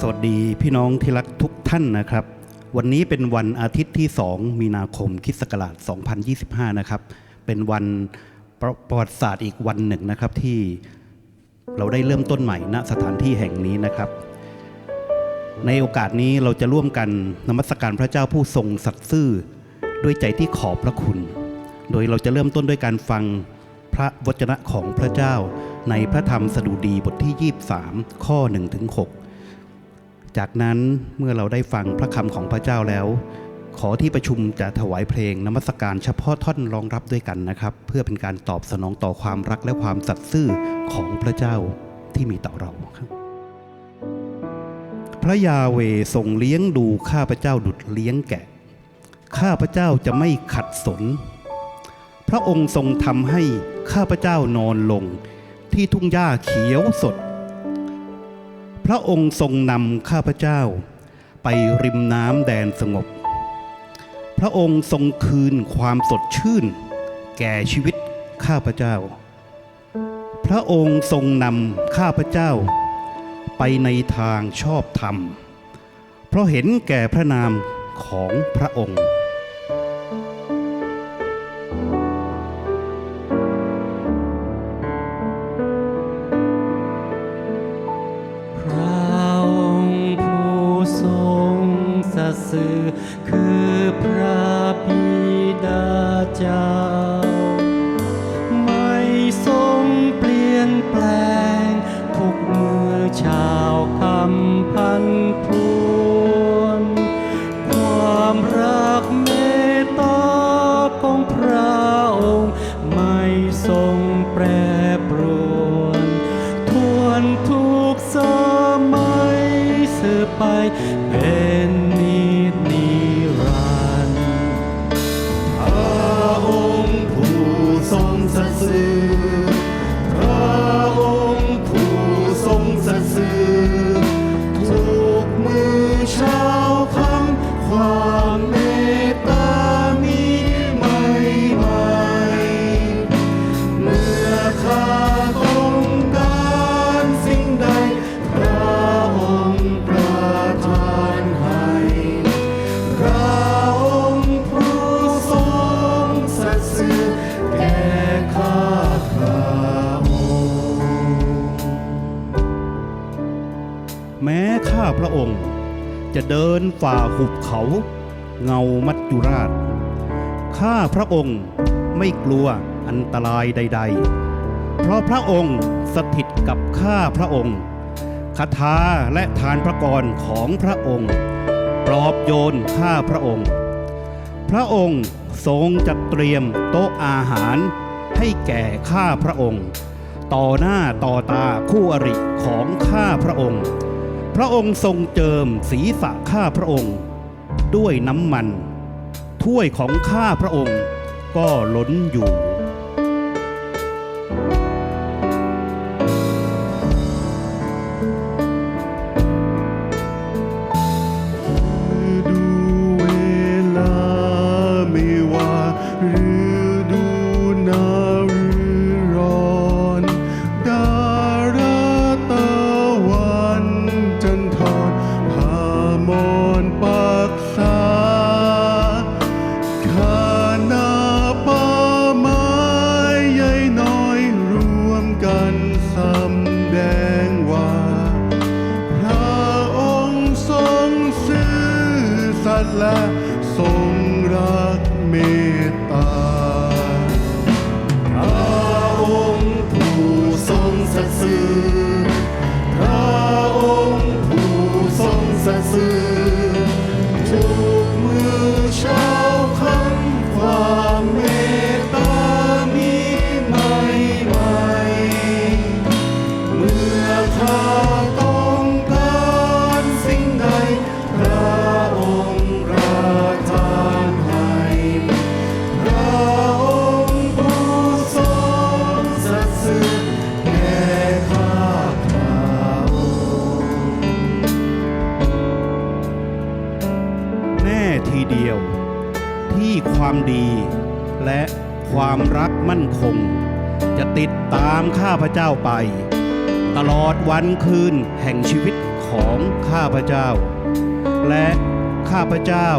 สวัสดีพี่น้องที่รักทุกท่านนะครับ วันนี้เป็นวันอาทิตย์ที่ 2 มีนาคมคริสต์ศักราช 2025 นะครับ เป็นวันประวัติศาสตร์อีกวันหนึ่งนะครับที่เราได้เริ่มต้นใหม่ณสถานที่แห่งนี้นะครับ ในโอกาสนี้เราจะร่วมกันนมัสการพระเจ้าผู้ทรงสัตย์ซื่อ ด้วยใจที่ขอบพระคุณ โดยเราจะเริ่มต้นด้วยการฟังพระวจนะของพระเจ้า ในพระธรรมสดุดีบทที่ 23 ข้อ1ถึง6 จากนั้นเมื่อเราได้ฟังพระคำของพระเจ้าแล้ว ขอที่ประชุมจะถวายเพลงนมัสการเฉพาะท่อนรองรับด้วยกันนะครับ เพื่อเป็นการตอบสนองต่อความรักและความสัตย์ซื่อของพระเจ้าที่มีต่อเราครับพระยาเวทรงเลี้ยงดูข้าพระเจ้าดุดเลี้ยงแกะ ข้าพระเจ้าจะไม่ขัดสน พระองค์ทรงทำให้ข้าพระเจ้านอนลง ที่ทุ่งหญ้าเขียวสด พระองค์ทรงนำข้าพเจ้า ไปริมน้ำแดนสงบ พระองค์ทรงคืนความสดชื่น แก่ชีวิตข้าพเจ้า พระองค์ทรงนำข้าพเจ้า ไปในทางชอบธรรม เพราะเห็นแก่พระนามของพระองค์ จะเดินฝ่าหุบเขา เงามัจจุราช ข้าพระองค์ไม่กลัวอันตรายใด ๆ เพราะพระองค์สถิตกับข้าพระองค์คาถาและทานพระกรของพระองค์ ปลอบโยนข้าพระองค์ พระองค์ทรงจัดเตรียมโต๊ะอาหารให้แก่ข้าพระองค์ ต่อหน้าต่อตาคู่อริของข้าพระองค์ พระองค์ทรงเจิมศีรษะข้าพระองค์ ด้วยน้ำมัน ถ้วยของข้าพระองค์ก็ล้นอยู่ ความรักมั่นคง จะติดตามข้าพเจ้าไป ตลอดวันคืนแห่งชีวิตของข้าพเจ้า และข้าพเจ้า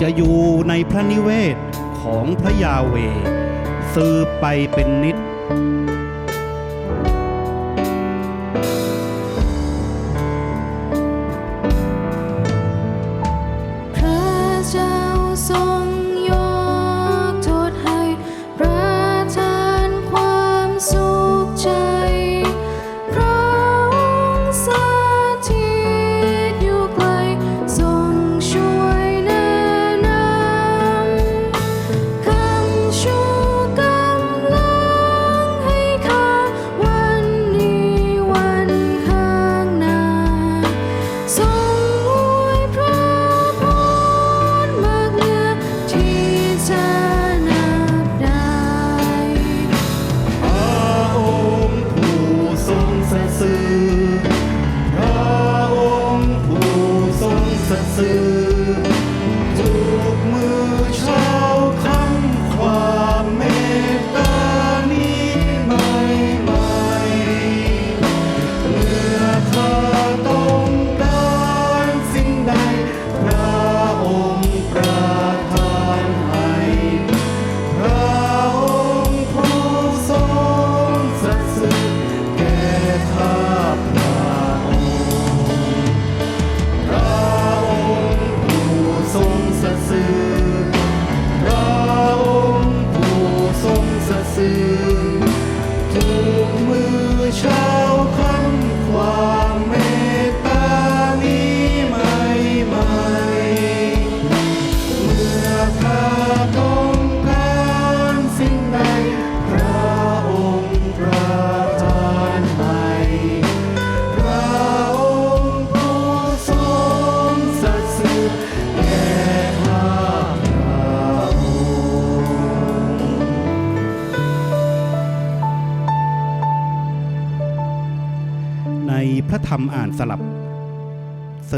จะอยู่ในพระนิเวศของพระยาเว สืบไปเป็นนิจ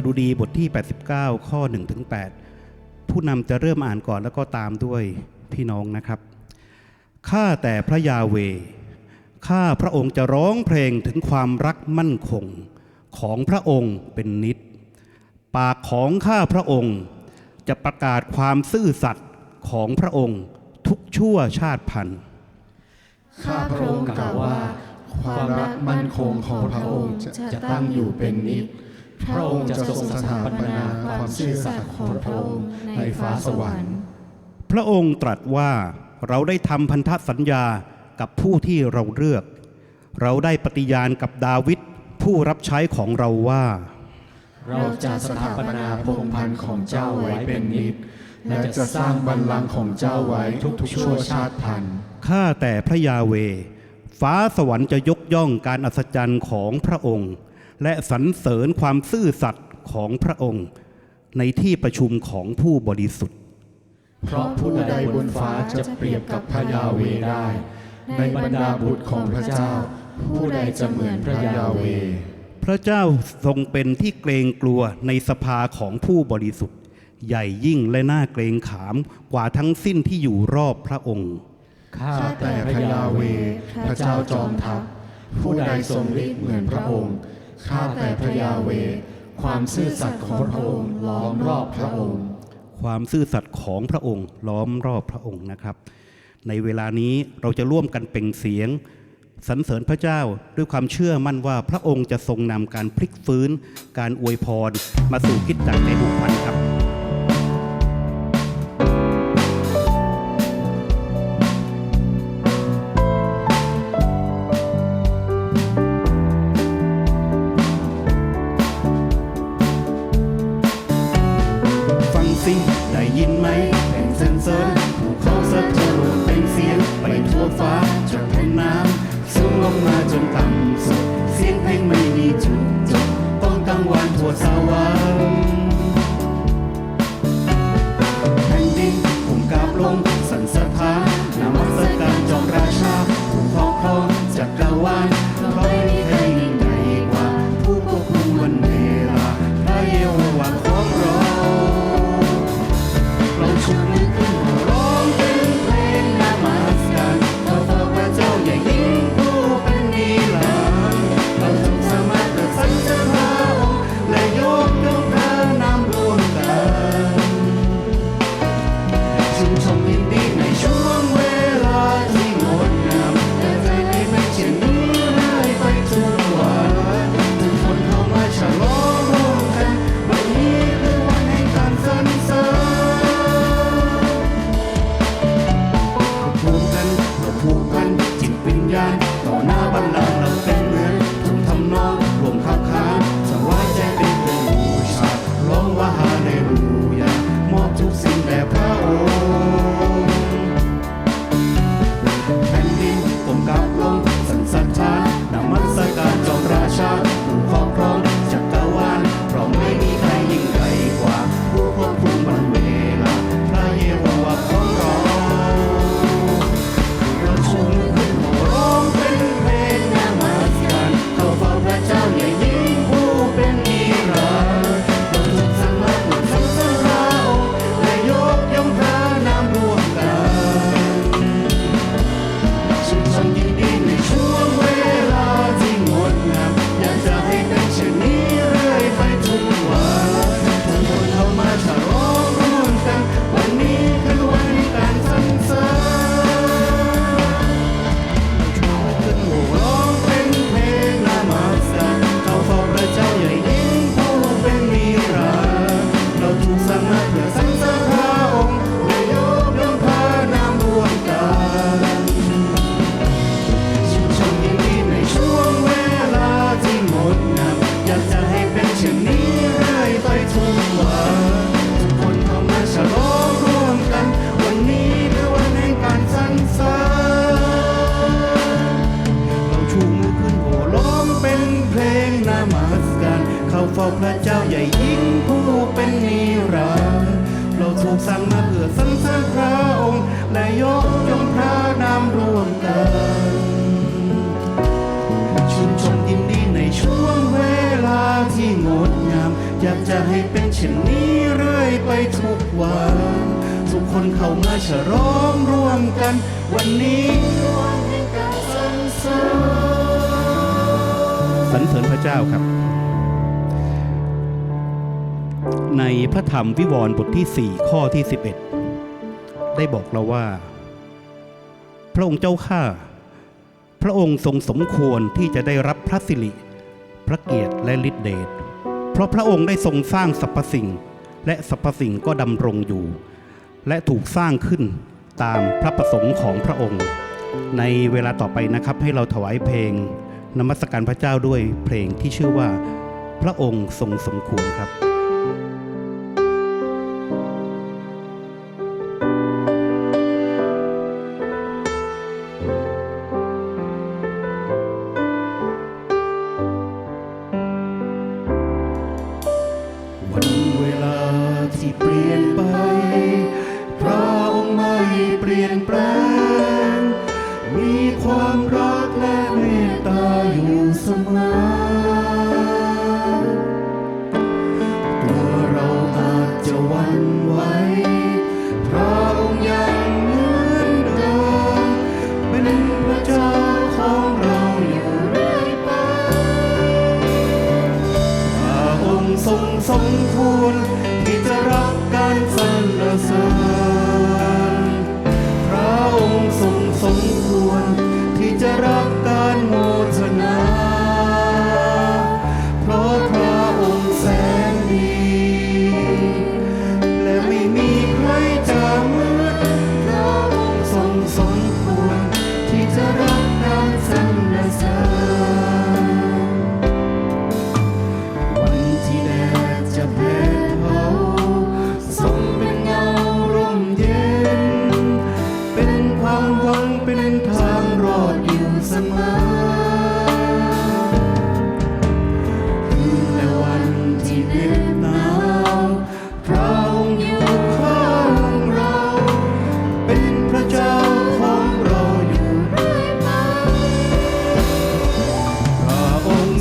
ดุดีบทที่ 89 ข้อ1ถึง8ผู้นำจะเริ่มอ่านก่อนแล้วก็ตามด้วยพี่น้องนะครับ ข้าแต่พระยาเว ข้าพระองค์จะร้องเพลงถึงความรักมั่นคงของพระองค์เป็นนิด ปากของข้าพระองค์จะประกาศความซื่อสัตย์ของพระองค์ทุกชั่วชาติพันธุ์ข้าพระองค์กล่าวว่า ความรักมั่นคงของพระองค์จะตั้งอยู่เป็นนิจ พระองค์จะทรงสถาปนาความซื่อสัตย์ของพระองค์ในฟ้าสวรรค์ พระองค์ตรัสว่าเราได้ทำพันธสัญญากับผู้ที่เราเลือก เราได้ปฏิญาณกับดาวิดผู้รับใช้ของเราว่า เราจะสถาปนาพงศ์พันธ์ของเจ้าไว้เป็นนิจและจะสร้างบัลลังก์ของเจ้าไว้ทุกๆชั่วชาติพันธุ์ข้าแต่พระยาเวห์ฟ้าสวรรค์จะยกย่องการอัศจรรย์ของพระองค์ และสรรเสริญความซื่อสัตย์ของพระองค์ ในที่ประชุมของผู้บริสุทธิ์ เพราะผู้ใดบนฟ้าจะเปรียบกับพระยาเวได้ ในบรรดาบุตรของพระเจ้า ผู้ใดจะเหมือนพระยาเว พระเจ้าทรงเป็นที่เกรงกลัวในสภาของผู้บริสุทธิ์ ใหญ่ยิ่งและน่าเกรงขามกว่าทั้งสิ้นที่อยู่รอบพระองค์ข้าแต่พระยาเว พระเจ้าจอมทัพผู้ใดทรงฤทธิ์เหมือนพระองค์ ข้าแต่พระยาเว ความซื่อสัตย์ของพระองค์ล้อมรอบพระองค์ ความซื่อสัตย์ของพระองค์ล้อมรอบพระองค์นะครับ ในเวลานี้เราจะร่วมกันเป่งเสียงสรรเสริญพระเจ้าด้วยความเชื่อมั่นว่าพระองค์จะทรงนำการพลิกฟื้น การอวยพร มาสู่คิดจักรในบุคคลครับ สรรเสริญพระเจ้าครับ ในพระธรรมวิวรณ์บทที่ 4 ข้อที่ 11 ได้บอกเราว่า พระองค์เจ้าข้าพระองค์ทรงสมควรที่จะได้รับพระสิริ พระเกียรติและฤทธิเดชเพราะพระองค์ได้ทรงสร้างสรรพสิ่ง และสรรพสิ่งก็ดำรงอยู่ และถูกสร้างขึ้นตามพระประสงค์ของพระองค์ ในเวลาต่อไปนะครับให้เราถวายเพลง นมัสการพระเจ้าด้วยเพลงที่ชื่อว่า พระองค์ทรงสมควรครับ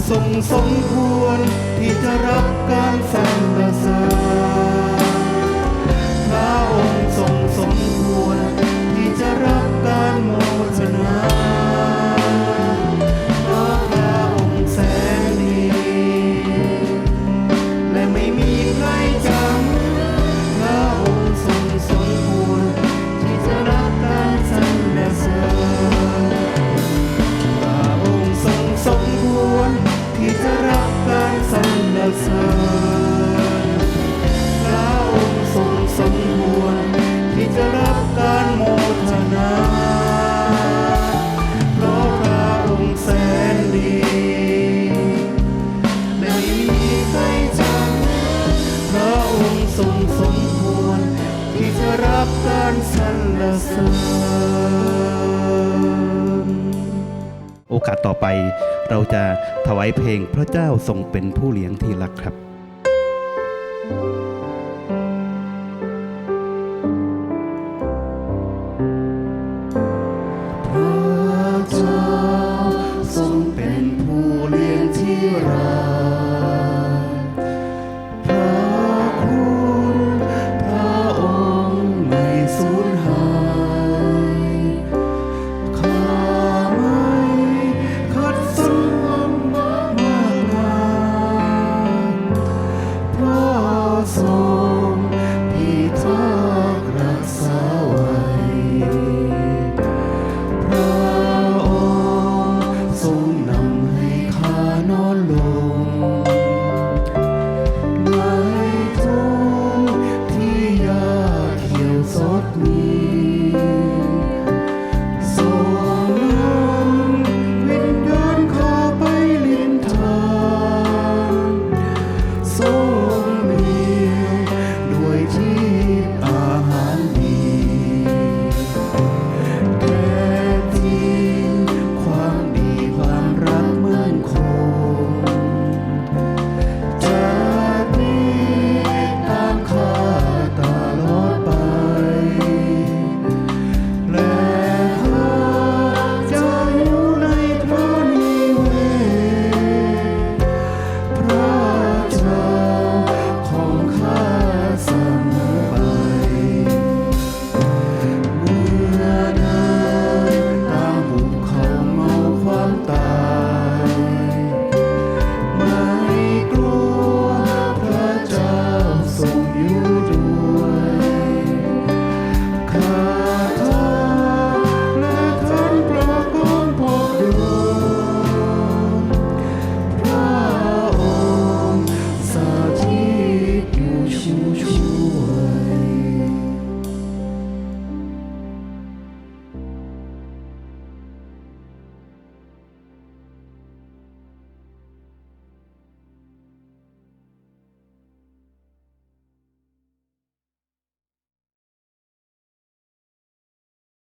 ทรงสมควรที่จะรับการสรรเสริญ เราจะถวายเพลงพระเจ้าทรงเป็นผู้เลี้ยงที่รักครับ